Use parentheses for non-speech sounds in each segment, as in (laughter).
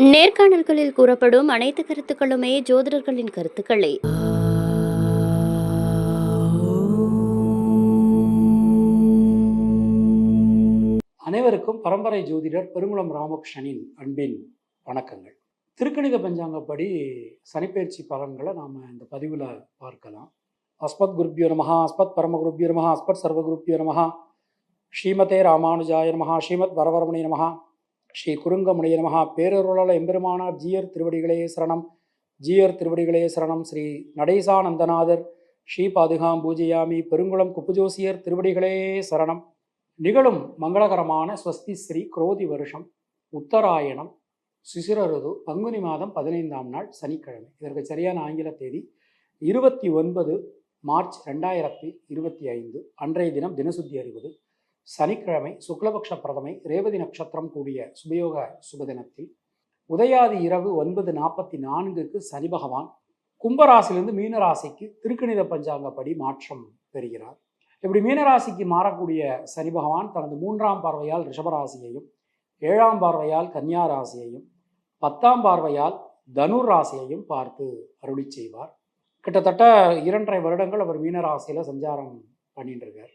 நேர்காணல்களில் கூறப்படும் அனைத்து கருத்துக்களுமே ஜோதிடர்களின் கருத்துக்களே. அனைவருக்கும் பரம்பரை ஜோதிடர் பெருங்குளம் ராமகிருஷ்ணனின் அன்பின் வணக்கங்கள். திருக்கணித பஞ்சாங்கப்படி சனிப்பெயர்ச்சி பலன்களை நாம் இந்த பதிவில் பார்க்கலாம். அஸ்மத் குருப்பியோ நமஹா அஸ்மத் பரம குருப்பியோ நமஹா அஸ்மத் சர்வ குருப்பியோ நமஹா ஸ்ரீமதே ராமானுஜாய நமஹா ஸ்ரீமத் வரவரமணி நமஹா. ஸ்ரீ குறுங்கமுனைய நமஹா பேரருளாள எம்பெருமானார் ஜீயர் திருவடிகளே சரணம். ஜீயர் திருவடிகளே சரணம். ஸ்ரீ நடேசானந்தநாதர் ஸ்ரீ பாதுகாம் பூஜையாமி பெருங்குளம் குப்புஜோசியர் திருவடிகளே சரணம். நிகழும் மங்களகரமான ஸ்வஸ்தி ஸ்ரீ குரோதி வருஷம் உத்தராயணம் சிசிரருது பங்குனி மாதம் பதினைந்தாம் நாள் சனிக்கிழமை. இதற்கு சரியான ஆங்கில தேதி இருபத்தி ஒன்பது மார்ச் ரெண்டாயிரத்தி இருபத்தி ஐந்து அன்றைய தினம் தினசுத்தி அறிவது சனிக்கிழமை சுக்லபக்ஷ பிரதமை ரேவதி நட்சத்திரம் கூடிய சுபயோக சுபதினத்தில் உதயாதி இரவு ஒன்பது நாற்பத்தி நான்குக்கு சனி பகவான் கும்பராசிலிருந்து மீனராசிக்கு திருக்கணித பஞ்சாங்கப்படி மாற்றம் பெறுகிறார். இப்படி மீனராசிக்கு மாறக்கூடிய சனி பகவான் தனது மூன்றாம் பார்வையால் ரிஷபராசியையும் ஏழாம் பார்வையால் கன்னியா ராசியையும் பத்தாம் பார்வையால் தனுர் ராசியையும் பார்த்து அருளி செய்வார். கிட்டத்தட்ட இரண்டரை வருடங்கள் அவர் மீனராசியில் சஞ்சாரம் பண்ணிட்டு இருக்கார்.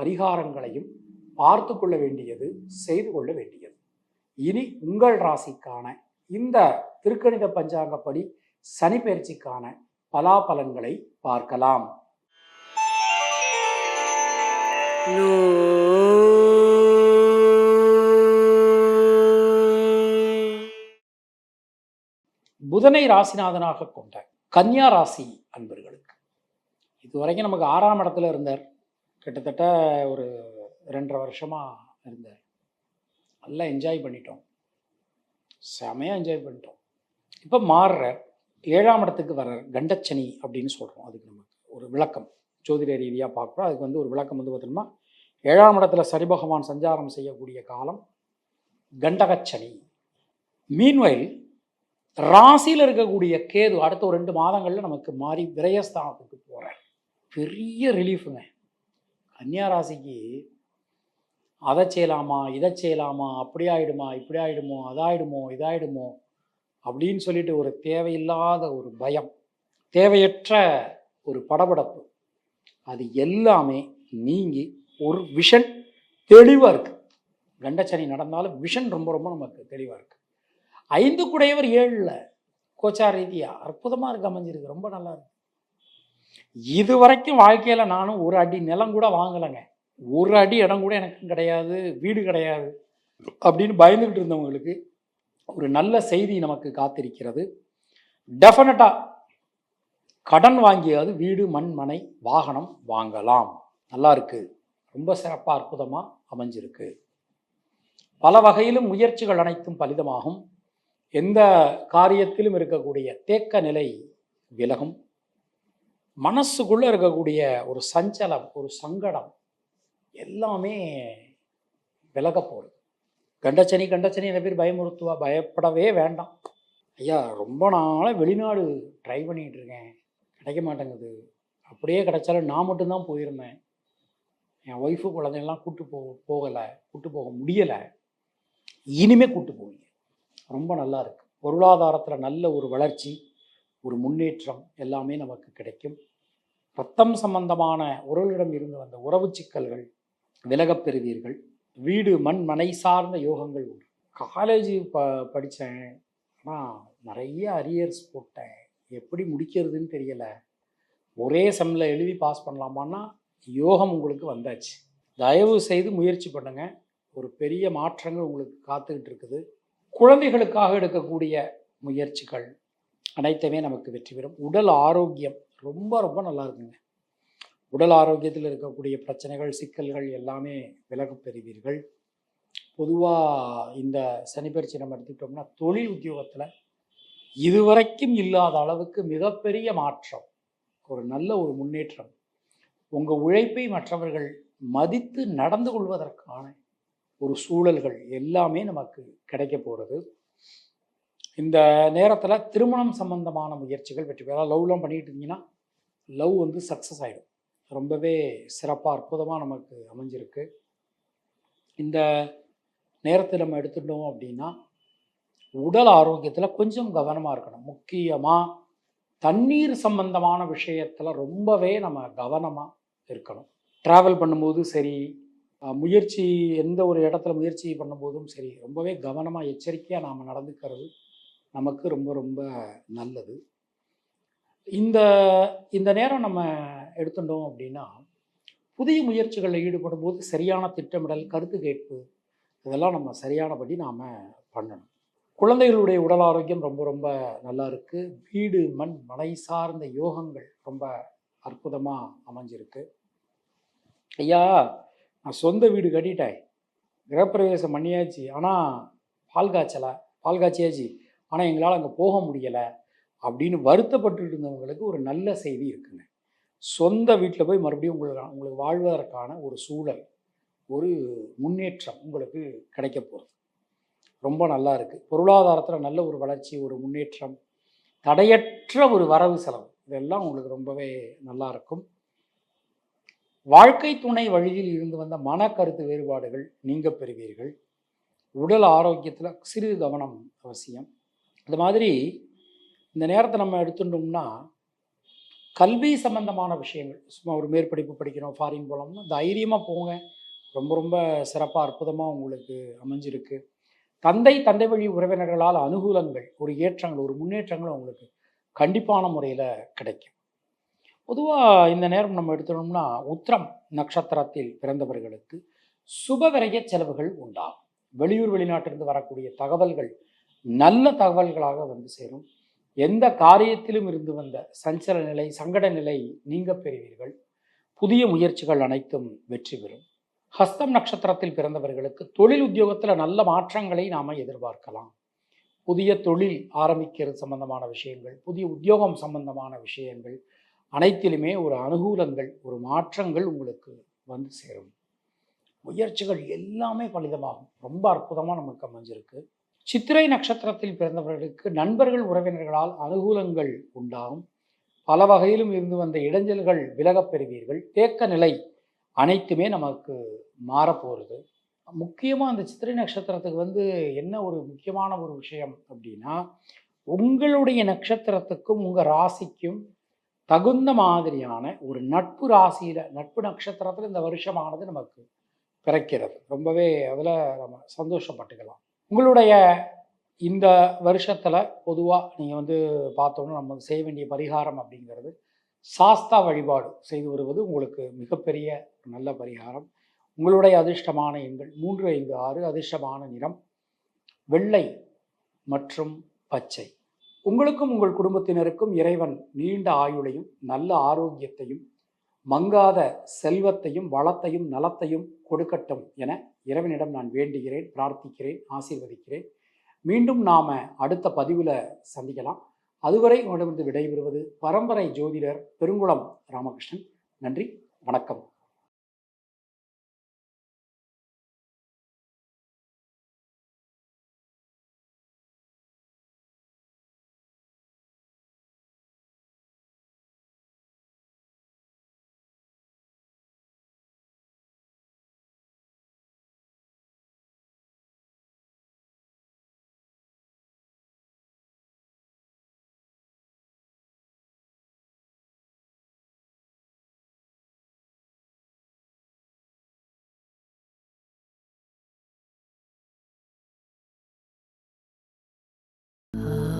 பரிகாரங்களையும் பார்த்து கொள்ள வேண்டியது செய்து கொள்ள வேண்டியது. இனி உங்கள் ராசிக்கான இந்த திருக்கணித பஞ்சாங்கப்படி சனி பயிற்சிக்கான பலாபலன்களை பார்க்கலாம். புதனை ராசிநாதனாக கொண்ட கன்னியா ராசி அன்பர்களுக்கு இதுவரைக்கும் நமக்கு ஆறாம் இடத்துல இருந்தார். கிட்டத்தட்ட ஒரு ரெண்டரை வருஷமாக இருந்தார் நல்லா என்ஜாய் பண்ணிட்டோம். செமையாக என்ஜாய் பண்ணிட்டோம். இப்போ மாறுறார் ஏழாம் இடத்துக்கு வர்றார் கண்டச்சனி அப்படின்னு சொல்கிறோம் அதுக்கு நமக்கு ஒரு விளக்கம். ஜோதிட ரீதியாக பார்க்குறோம். அதுக்கு வந்து ஒரு விளக்கம் வந்து பார்த்தோம்னா ஏழாம் இடத்துல சரிபகவான் சஞ்சாரம் செய்யக்கூடிய காலம் கண்டகச்சனி. மீன்வயல் ராசியில் இருக்கக்கூடிய கேது அடுத்த ஒரு ரெண்டு மாதங்களில் நமக்கு மாறி விரயஸ்தானத்துக்கு போகிறார் பெரிய ரிலீஃபுங்க ராசிக்கு அதை செய்யலாமா இதை செய்யலாமா அப்படி ஆயிடுமா இப்படி ஆயிடுமோ அதாயிடுமோ இதாயிடுமோ அப்படின்னு சொல்லிட்டு ஒரு தேவையில்லாத ஒரு பயம் தேவையற்ற ஒரு படபடப்பு. அது எல்லாமே நீங்கி ஒரு விஷன் தெளிவாக இருக்குது கண்டச்சனி நடந்தாலும் விஷன் ரொம்ப ரொம்ப நமக்கு தெளிவாக இருக்குது ஐந்து குடையவர் ஏழில் கோச்சார் ரீதியாக அற்புதமாக இருக்குது அமைஞ்சிருக்கு ரொம்ப நல்லா இருக்குது இது வரைக்கும் வாழ்க்கையில் நானும் ஒரு அடி நிலம் கூட வாங்கலைங்க. ஒரு அடி இடம் கூட எனக்கு கிடையாது வீடு கிடையாது அப்படின்னு பயந்துக்கிட்டு இருந்தவங்களுக்கு ஒரு நல்ல செய்தி நமக்கு காத்திருக்கிறது. டெஃபினட்டாக கடன் வாங்கியாவது வீடு மண் மனை வாகனம் வாங்கலாம். நல்லா இருக்கு. ரொம்ப சிறப்பாக அற்புதமாக அமைஞ்சிருக்கு. பல வகையிலும் முயற்சிகள் அனைத்தும் பலிதமாகும். எந்த காரியத்திலும் இருக்கக்கூடிய தேக்க நிலை விலகும். மனசுக்குள்ளே இருக்கக்கூடிய ஒரு சஞ்சலம் ஒரு சங்கடம் எல்லாமே விலக போகுது. கண்டச்சனி கண்டச்சனி என்ன பேர் பயமுறுத்துவா பயப்படவே வேண்டாம். ஐயா ரொம்ப நாளாக வெளிநாடு ட்ரை பண்ணிகிட்டு இருக்கேன். கிடைக்க மாட்டேங்குது. அப்படியே கிடைச்சாலும் நான் மட்டும்தான் போயிருந்தேன். என் ஒய்ஃபு குழந்தைங்கள்லாம் கூட்டு போ போகலை கூட்டு போக முடியலை. இனிமே கூட்டு போவீங்க. ரொம்ப நல்லா இருக்குது பொருளாதாரத்தில் நல்ல ஒரு வளர்ச்சி. ஒரு முன்னேற்றம் எல்லாமே நமக்கு கிடைக்கும். ரத்தம் சம்பந்தமான உறவுகளிடம் இருந்து வந்த உறவு சிக்கல்கள் விலகப் பெறுவீர்கள். வீடு மண் மனை சார்ந்த யோகங்கள் உண்டு. காலேஜ் ப படித்தேன். ஆனால் நிறைய அரியர்ஸ் போட்டேன். எப்படி முடிக்கிறதுன்னு தெரியலை. ஒரே செம்மில் எழுதி பாஸ் பண்ணலாமான்னா யோகம் உங்களுக்கு வந்தாச்சு. தயவு செய்து முயற்சி பண்ணுங்க. ஒரு பெரிய மாற்றங்கள் உங்களுக்கு காத்துக்கிட்டு இருக்குது. குழந்தைகளுக்காக எடுக்கக்கூடிய முயற்சிகள் அனைத்துமே நமக்கு வெற்றி பெறும். உடல் ஆரோக்கியம் ரொம்ப ரொம்ப நல்லா இருக்குங்க. உடல் ஆரோக்கியத்தில் இருக்கக்கூடிய பிரச்சனைகள் சிக்கல்கள் எல்லாமே விலக பெறுவீர்கள். பொதுவாக இந்த சனிப்பயிற்சி நம்ம எடுத்துக்கிட்டோம்னா தொழில் உத்தியோகத்தில் இதுவரைக்கும் இல்லாத அளவுக்கு மிகப்பெரிய மாற்றம் ஒரு நல்ல ஒரு முன்னேற்றம். உங்கள் உழைப்பை மற்றவர்கள் மதித்து நடந்து கொள்வதற்கான ஒரு சூழல்கள் எல்லாமே நமக்கு கிடைக்க போகிறது இந்த நேரத்தில் திருமணம் சம்பந்தமான முயற்சிகள் வெற்றி பெறலாம். லவ்லாம் பண்ணிட்டு இருந்தீங்கன்னா லவ் வந்து சக்ஸஸ் ஆகிடும் ரொம்பவே சிறப்பாக அற்புதமாக நமக்கு அமைஞ்சிருக்கு. இந்த நேரத்தை நம்ம எடுத்துட்டோம் அப்படின்னா உடல் ஆரோக்கியத்தில் கொஞ்சம் கவனமாக இருக்கணும். முக்கியமாக தண்ணீர் சம்பந்தமான விஷயத்தில் ரொம்பவே நம்ம கவனமாக இருக்கணும். ட்ராவல் பண்ணும்போது சரி முயற்சி எந்த ஒரு இடத்துல முயற்சி பண்ணும்போதும் சரி ரொம்பவே கவனமாக எச்சரிக்கையாக நாம் நடந்துக்கிறது நமக்கு ரொம்ப ரொம்ப நல்லது. இந்த இந்த நேரம் நம்ம எடுத்துட்டோம் அப்படின்னா புதிய முயற்சிகளில் ஈடுபடும் போது சரியான திட்டமிடல் கருத்து கேட்பு இதெல்லாம் நம்ம சரியானபடி நாம் பண்ணணும். குழந்தைகளுடைய உடல் ஆரோக்கியம் ரொம்ப ரொம்ப நல்லா இருக்குது வீடு மண் மனை சார்ந்த யோகங்கள் ரொம்ப அற்புதமாக அமைஞ்சிருக்கு. ஐயா நான் சொந்த வீடு கட்டிட்டேன். கிரகப்பிரவேசம் பண்ணியாச்சு. ஆனால் பால் காய்ச்சலை? பால் காய்ச்சியாச்சு. ஆனால் எங்களால் அங்கே போக முடியலை அப்படின்னு வருத்தப்பட்டு இருந்தவங்களுக்கு ஒரு நல்ல செய்தி இருக்குங்க. சொந்த வீட்டில் போய் மறுபடியும் உங்களுக்கு உங்களுக்கு வாழ்வதற்கான ஒரு சூழல் ஒரு முன்னேற்றம் உங்களுக்கு கிடைக்க போகிறது ரொம்ப நல்லா இருக்குது பொருளாதாரத்தில் நல்ல ஒரு வளர்ச்சி ஒரு முன்னேற்றம் தடையற்ற ஒரு வரவு செலவு இதெல்லாம் உங்களுக்கு ரொம்பவே நல்லா இருக்கும். வாழ்க்கை துணை வழியில் இருந்து வந்த மன கருத்து வேறுபாடுகள் நீங்க பெறுவீர்கள். உடல் ஆரோக்கியத்தில் சிறிது கவனம் அவசியம். இந்த மாதிரி இந்த நேரத்தை நம்ம எடுத்துட்டோம்னா கல்வி சம்பந்தமான விஷயங்கள். சும்மா ஒரு மேற்படிப்பு படிக்கணும் ஃபாரின் போகலாம்னா தைரியமாக போங்க. ரொம்ப ரொம்ப சிறப்பாக அற்புதமாக உங்களுக்கு அமைஞ்சிருக்கு. தந்தை தந்தை வழி உறவினர்களால் அனுகூலங்கள் ஒரு ஏற்றங்கள் ஒரு முன்னேற்றங்கள் உங்களுக்கு கண்டிப்பான முறையில் கிடைக்கும். பொதுவாக இந்த நேரம் நம்ம எடுத்துட்டோம்னா உத்திரம் நட்சத்திரத்தில் பிறந்தவர்களுக்கு சுபவிரைய செலவுகள் உண்டாகும். வெளியூர் வெளிநாட்டிலிருந்து வரக்கூடிய தகவல்கள் நல்ல தகவல்களாக வந்து சேரும். எந்த காரியத்திலும் இருந்து வந்த சஞ்சல நிலை சங்கட நிலை நீங்க பெறுவீர்கள். புதிய முயற்சிகள் அனைத்தும் வெற்றி பெறும். ஹஸ்தம் நட்சத்திரத்தில் பிறந்தவர்களுக்கு தொழில் உத்தியோகத்தில் நல்ல மாற்றங்களை நாம் எதிர்பார்க்கலாம். புதிய தொழில் ஆரம்பிக்கிறது சம்பந்தமான விஷயங்கள் புதிய உத்தியோகம் சம்பந்தமான விஷயங்கள் அனைத்திலுமே ஒரு அனுகூலங்கள் ஒரு மாற்றங்கள் உங்களுக்கு வந்து சேரும். முயற்சிகள் எல்லாமே பலிதமாகும். ரொம்ப அற்புதமாக நமக்கு அமைஞ்சிருக்கு. சித்திரை நட்சத்திரத்தில் பிறந்தவர்களுக்கு நண்பர்கள் உறவினர்களால் அனுகூலங்கள் உண்டாகும். பல வகையிலும் இருந்து வந்த இடைஞ்சல்கள் விலகப் பெறுவீர்கள். தேக்க நிலை அனைத்துமே நமக்கு மாறப்போகிறது முக்கியமாக அந்த சித்திரை நட்சத்திரத்துக்கு வந்து என்ன ஒரு முக்கியமான ஒரு விஷயம் அப்படின்னா உங்களுடைய நட்சத்திரத்துக்கும் உங்கள் ராசிக்கும் தகுந்த மாதிரியான ஒரு நட்பு ராசியில் நட்பு நட்சத்திரத்தில் இந்த வருஷமானது நமக்கு பிறக்கிறது. ரொம்பவே அதில் நம்ம சந்தோஷப்பட்டுக்கலாம். உங்களுடைய இந்த வருஷத்தில் பொதுவாக நீங்கள் வந்து பார்த்தோன்னா நம்ம செய்ய வேண்டிய பரிகாரம் அப்படிங்கிறது சாஸ்தா வழிபாடு செய்து வருவது உங்களுக்கு மிகப்பெரிய ஒரு நல்ல பரிகாரம். உங்களுடைய அதிர்ஷ்டமான எண்கள் மூன்று ஐந்து ஆறு அதிர்ஷ்டமான நிறம் வெள்ளை மற்றும் பச்சை. உங்களுக்கும் உங்கள் குடும்பத்தினருக்கும் இறைவன் நீண்ட ஆயுளையும் நல்ல ஆரோக்கியத்தையும் மங்காத செல்வத்தையும் வளத்தையும் நலத்தையும் கொடுக்கட்டும் என இறைவனிடம் நான் வேண்டுகிறேன் பிரார்த்திக்கிறேன் ஆசீர்வதிக்கிறேன். மீண்டும் நாம் அடுத்த பதிவில் சந்திக்கலாம். அதுவரை உங்களிடமிருந்து விடைபெறுவது பரம்பரை ஜோதிடர் பெருங்குளம் ராமகிருஷ்ணன். நன்றி வணக்கம். (gasps) Oh.